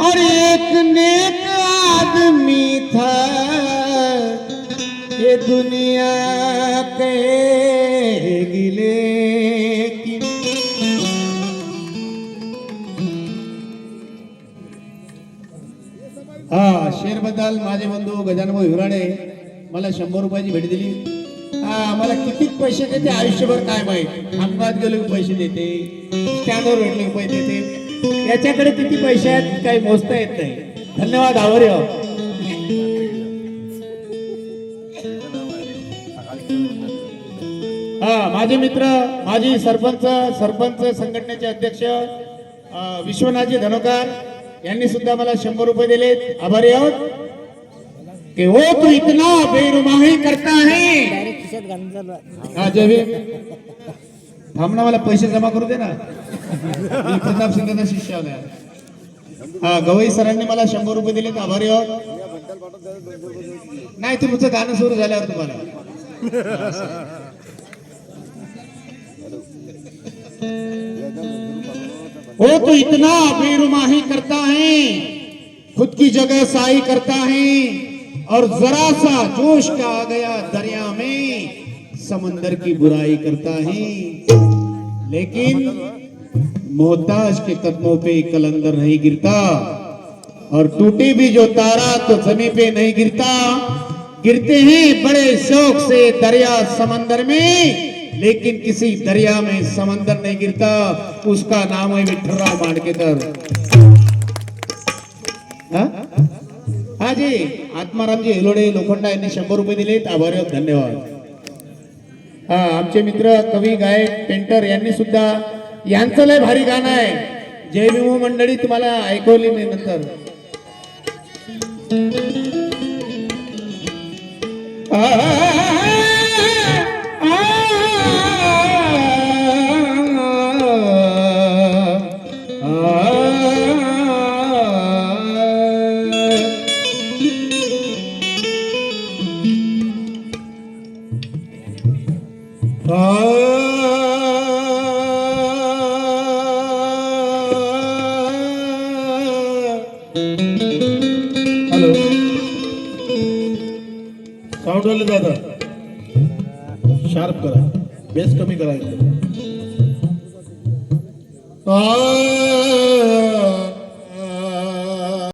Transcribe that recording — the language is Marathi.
और एक नेक आदमी था। ये दुनिया के गिले हा शेरबद्दल माझे बंधू गजानभाऊ हिवराणे मला शंभर रुपयाची भेट दिली. हा मला किती पैसे देते आयुष्यभर काय माहीत? अपघात गेलो पैसे देते स्टँडवर भेटले पैसे देते. याच्याकडे किती पैसे आहेत काही मोजता येत नाही. धन्यवाद आभारी आहोत. हा माझे मित्र माजी सरपंच सरपंच संघटनेचे अध्यक्ष विश्वनाथजी धनोकार यांनी सुद्धा मला शंभर रुपये दिलेत. आभारी आहोत. कि वो तो इतना बेरुमाही करता है? डायरेक्ट खिशात घालून चालू आहे. हा जय भीम. थांब ना मला पैसे जमा करू दे ना. मी प्रताप सिंगांना शिष्य आलाय हा, गवई सरांनी मला शंभर रुपये दिलेत. आभारी आहोत. नाही तुमचं गाणं सुरू झाल्यावर तुम्हाला. वो तो इतना बेरुमाही करता है. खुद की जगह साई करता है. और जरा सा जोश का आ गया दरिया में. समंदर की बुराई करता है। लेकिन मोहताज के कदमों पे कलंदर नहीं गिरता। और टूटे भी जो तारा तो जमी पे नहीं गिरता। गिरते हैं बड़े शौक से दरिया समंदर में लेकिन किसी दरिया में समंदर नहीं गिरता। उसका नाम है विठ्ठलराव मांडकेकर हा? आत्माराम जी आत्मारामजी हेलोडे लोखंडा यांनी शंभर रुपये दिलेत. आभारी धन्यवाद. आमचे मित्र कवी गायक पेंटर यांनी सुद्धा यांचं लय भारी गाणं आहे. जय भीम मंडळी तुम्हाला ऐकवली मी नंतर. आ, हॅलो साऊंड वाले दादा. शार्प करा. बेस कमी करा. आ,